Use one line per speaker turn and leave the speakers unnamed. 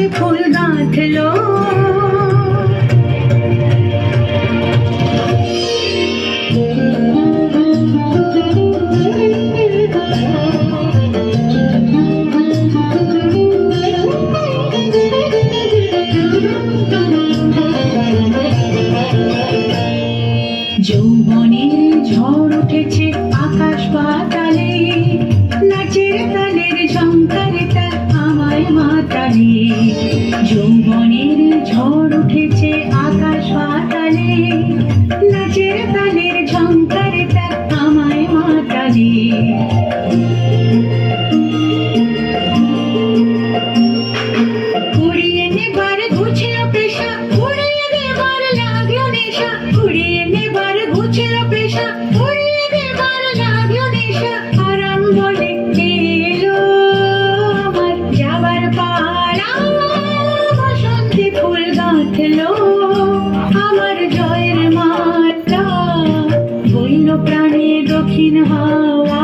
বসন্তে ফুল গাঁথলো যৌবনের ঝড় উঠেছে যৌবনের ঝড় উঠেছে আকাশ পাতালে। নাচের তালের ঝঙ্কারে আমায় মাতালে। নেবার ঘুছিল পেশা, উড়িয়ে দেবার লাগল নেশা। নেবার পেশা, উড়িয়ে দেবার লাগল উঠল আমার জয়ের মাতা বইল প্রাণে দক্ষিণ হাওয়া